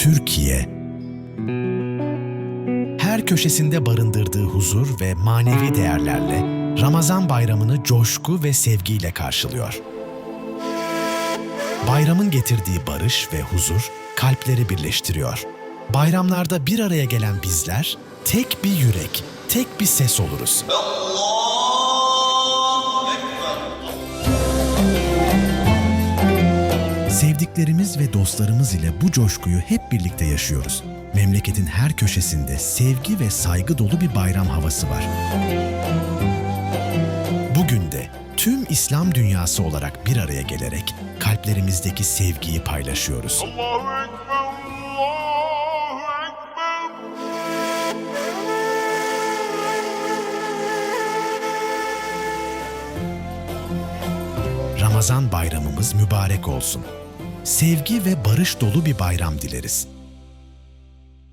Türkiye, her köşesinde barındırdığı huzur ve manevi değerlerle Ramazan bayramını coşku ve sevgiyle karşılıyor. Bayramın getirdiği barış ve huzur kalpleri birleştiriyor. Bayramlarda bir araya gelen bizler tek bir yürek, tek bir ses oluruz. Sevdiklerimiz ve dostlarımız ile bu coşkuyu hep birlikte yaşıyoruz. Memleketin her köşesinde sevgi ve saygı dolu bir bayram havası var. Bugün de tüm İslam dünyası olarak bir araya gelerek kalplerimizdeki sevgiyi paylaşıyoruz. Ramazan bayramımız mübarek olsun. Sevgi ve barış dolu bir bayram dileriz.